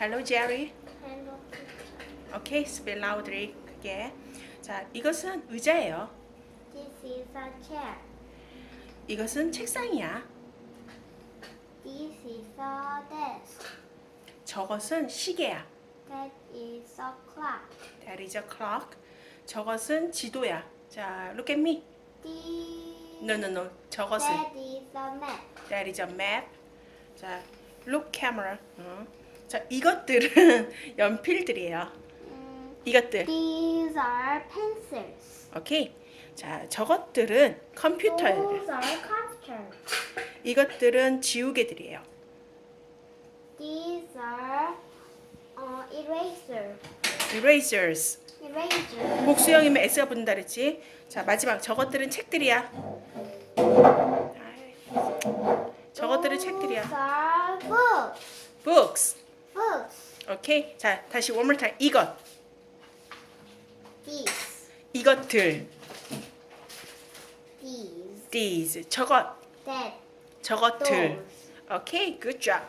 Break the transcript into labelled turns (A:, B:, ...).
A: Hello, Jerry.
B: Hello.
A: Okay, speak loudly. 크게. 자, 이것은 의자예요.
B: This is a chair.
A: 이것은 책상이야.
B: This is a desk.
A: 저것은 시계야.
B: That is a clock.
A: That is a clock. 저것은 지도야. 자, look at me.
B: This
A: No, no, no. 저것은
B: that is a map.
A: That is a map. 자, look camera. 어. 자, 이것들은 연필들이에요.
B: 음,
A: 이것들.
B: these are pencils.
A: 오케이. 자, 저것들은 컴퓨터예요.
B: Those are computers.
A: 이것들은 지우개들이에요.
B: These are uh, eraser.
A: erasers.
B: Eraser.
A: 복수형이면 S가 붙는다 그랬지? 자, 마지막 저것들은 책들이야. 저것들은 책들이야.
B: Those are books.
A: books.
B: Books.
A: 오케이. 자, 다시 one more time. 이것.
B: These.
A: 이것들.
B: These.
A: these. 저것.
B: That.
A: 저것들.
B: Those.
A: 오케이. good job.